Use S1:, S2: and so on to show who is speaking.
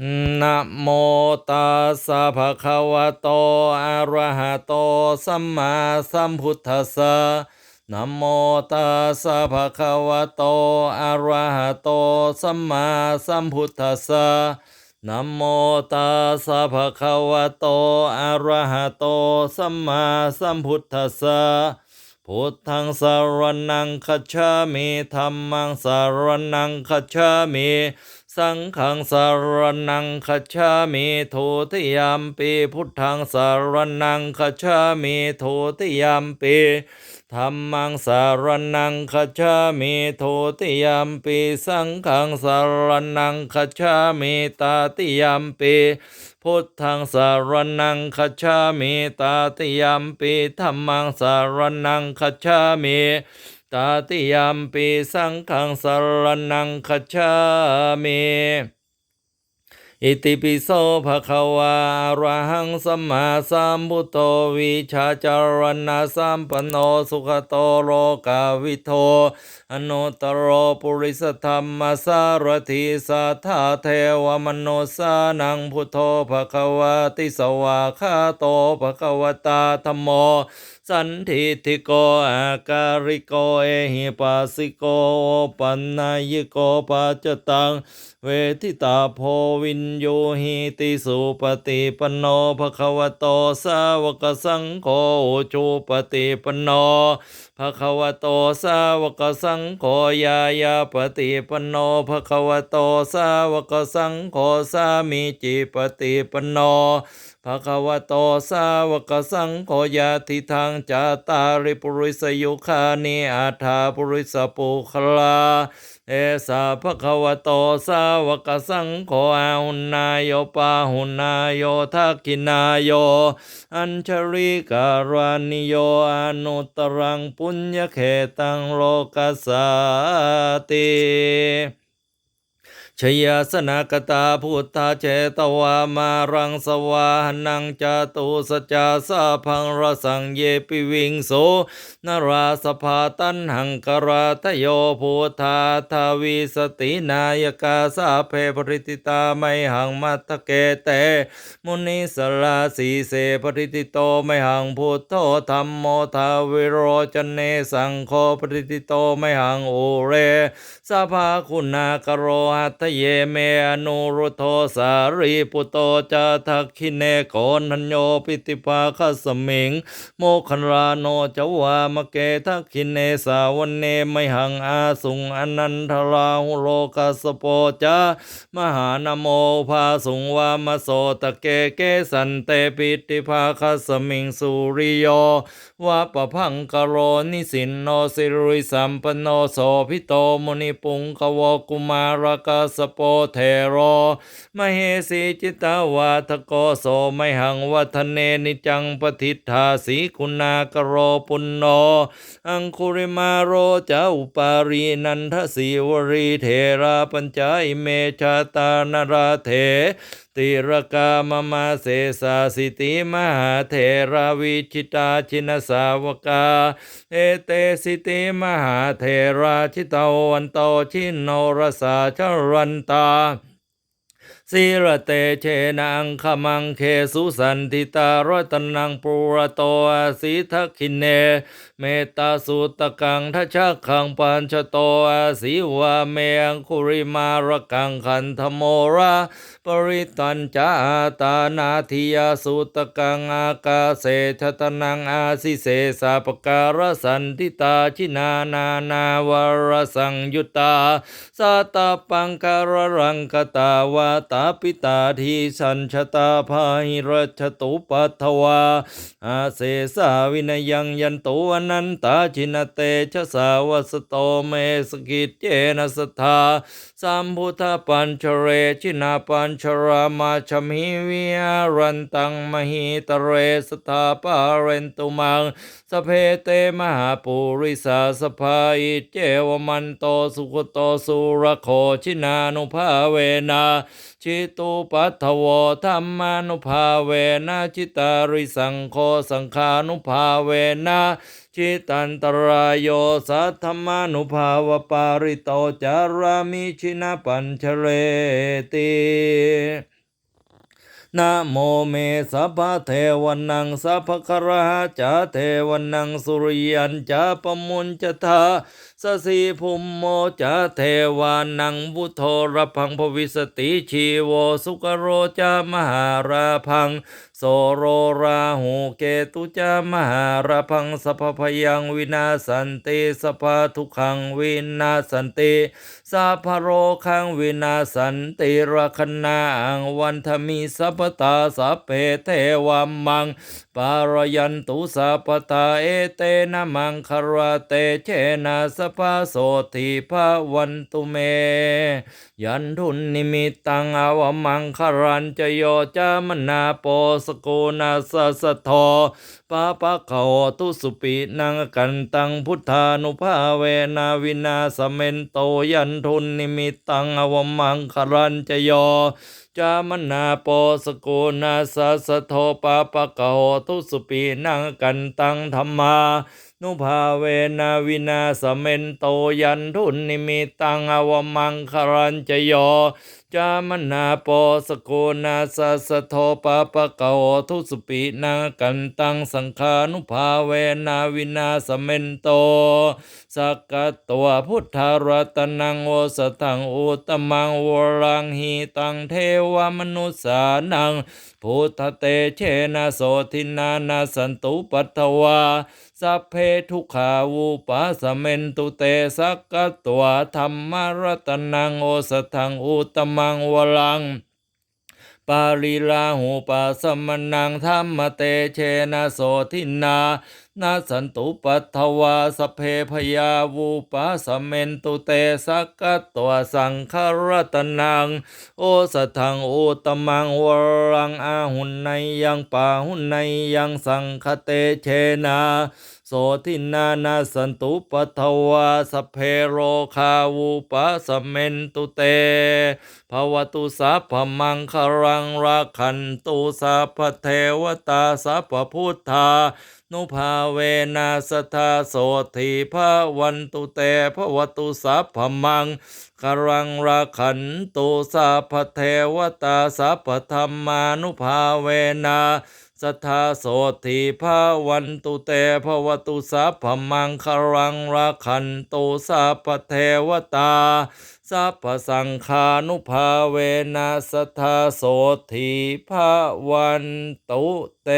S1: นะโมตัสสะภะคะวะโตอะระหะโตสัมมาสัมพุทธัสสะนะโมตัสสะภะคะวะโตอะระหะโตสัมมาสัมพุทธัสสะนะโมตัสสะภะคะวะโตอะระหะโตสัมมาสัมพุทธัสสะพุทธังสารนังคัจฉามิธัมมังสารนังคัจฉามิ สังฆังสารนังคัจามิทุติยามปีพุทธังสารนังคัจามิทุติยามปีธัมมังสารนังคัจามิทุติยามปีสังฆังสารนังคัจามิตาติยามปีพุทธังสารนังคัจามิตาติยามปีธัมมังสารนังคัจามิ ตาติยามปีสังฆังสารนังคัจฉามิอิติปิโสภะคะวาอะระหังสัมมาสัมพุทโธวิชาจารณะสัมปันโนสุขโตโลกาวิโทอนุตรโรปุริสธรรมสารถิสัทธาเทวมโนสานังพุทโธภะคะวะติสวาคาโตภะคะวตาธัมโมสันทิติโกอาการิโกเอหิปัสสิโกปันนายโกปัจจตัง เวทิตาโพวินโยหิติสุปฏิปันโนภะคะวะโตสาวกสังโฆจุปฏิปันโนภะคะวะโตสาวกสังโฆยายาปฏิปันโนภะคะวะโตสาวกสังโฆสามิจิปฏิปันโนภะคะวะโตสาวกสังโฆยาติทางจาตาริปุริสยุคานิอาถาปุริสปุคลา เอสาภคะวโตสาวกสังโฆอาหุนายโยปาหุนายโยทักขินายโย อัญชริการานิโยอนุตตรังปุญญเขตังโลกัสสาติ ชยาสนากตาพุทธาเจตวามารังสวาหนังจาตุสจาสาพังรสังเยปิวิงโสนราสภาตันหังกราทโยพุทธาทาวิสตินายกาสาเพปริติตาไมหังมัทเกเต มุนิสลาสีเสปริติโตไมหังพุทโธธรรมโมทาวิโรจเนสังโฆปริติโตไมหังโอเรสภาคุณากโรหัตเยเมอนุรุโทสารีปุโตจาทักขิเนโกนัญโยปิติภาคสมิง โมคันราโนจวามะเกทักขิเนสาวันเนไมหังอาสุงอนันทราหุโลกัสโปจามหานโมภาสุงวามโสตะเกเกสันเตปิติภาคสมิงสุริโยวะปะพังกโรนิสินโนสิริสัมปโนโสพิโตมุนิปุงกวกุมารกัสโปเทโรมเหสีจิตาวาทโกโสไมหังวัฒเนนิจังปฏิทาสีคุณากโรปุณโน อังคุริมาโรจาอุปารีนันทสีวรีเทราปัญจายเมชาตานราเถ ติรกามมาเสสาสิติมหาเทราวิชิตาชินสาวกา เอเตสิติมหาเทราชิตาวันโตชินโนรสาชรันตา สีระเตเชนังขมังเคสุสันติตารตนังปุระโตอาสิทักขินเน เมตาสุตกังทัชะขังปัญชโตอาสิวะเมงคุริมารกังขันธโมระปริตัญจาตานาทิยาสุตกังอากาเสชตนังอาสิเสสาปการสันติตาชินานานาวรสังยุตตาสัตตปังการรังกตาวาตาปิตาทีสัญชตาภาหิรัชตุปัทวาอาเสสาวินยังยันโตอนันตาชินเตชะสาวสโตเมสกิจเจนะสทธาสัมพุทธปัญชเรชินาปัญชรามาชมิวิหารันตังมหิตเรสทาปาเรนตุมังสเพเตมหาปุริสาสภาอิเจวมันโตสุขโตสุรโคชินานุภาเวนะชิตุปัทวธรรมานุภาเวนะชิตาริสังโฆสังฆานุภาเวนะชิตันตรายโยสัทธมานุภาวปาริโตจารามิชินาปัญชเรตินะโมเมสัพพะเทวนังสัพพะครหะจาเทวนังสุริยันจาปมุญจทา สสีภุมโมจาเทวานังบุโทรพังภวิสติชีโวสุกโรจามหาราพัง โสโรราหูเกตุจามหาราพังสัพยังวินาสันติสัพพะทุขังวินาสันติสัพพะโรคังวินาสันติรัคนาอังวันธมิสัพตาสัพเพเทวามัง ปารยันตุสัพตาเอเตนะมังคาราเตเชนะสภาโสทิภาวันตุเม ยันทุนนิมิตตังอาวมังคารันจโยจามนาโปสโกนาสสะทอปาปะเขาตุสุปินังกันตังพุทธานุภาเวนาวินาสเมนโตยันทุนนิมิตตังอวมังคารันจโยจามนาโปสโกนาสสะโทปาปะกะโหทุสุปีนังกันตังธรรมา นุภาเวนาวินาสเมนโตยันทุนนิมิตังอวมังคารัญจโยจามนาโปสโกนาสสะโทปาปะกะโหทุสปีนังกันตังสังฆานุภาเวนาวินาสเมนโตสักกตัวพุทธรัตนังโอสถังอุตมังวรังหิตังเทวมนุสานังพุทธเตเชนะโสทินานาสันตุปัตถวา สัพเพทุกขาวูปัสเมนตุเตสักกตัวธรรมรัตนังโอสถังอุตมังวรัง ปาริลาหูปัสมนังธรรมเตเชนะโสทินานาสันตุปัตถวาสเพพยาวูปัสเมนตุเตสักกตัวสังครัตนัง โอสถังอุตมังวรังอาหุนในยังปาหุนในยังสังคเตเชนา สทินานาสันตุปทวาสเพโรคาวูปัสเมนตุเตภวตุสัพพมังครังราคันตุสัพเทวตาสัพพุทธานุภาเวนัสทาโสธีภาวันตุเตภวตุสัพพมังคารังราคันตุสัพพเทวตาสัพพธรรมานุภาเวนา สทาโสธีภาวันตุเตภวตุสัพพมังคารังราคันตุสัพเทวตาสัพสังคานุภาเวนัสทาโสธีภาวันตุเต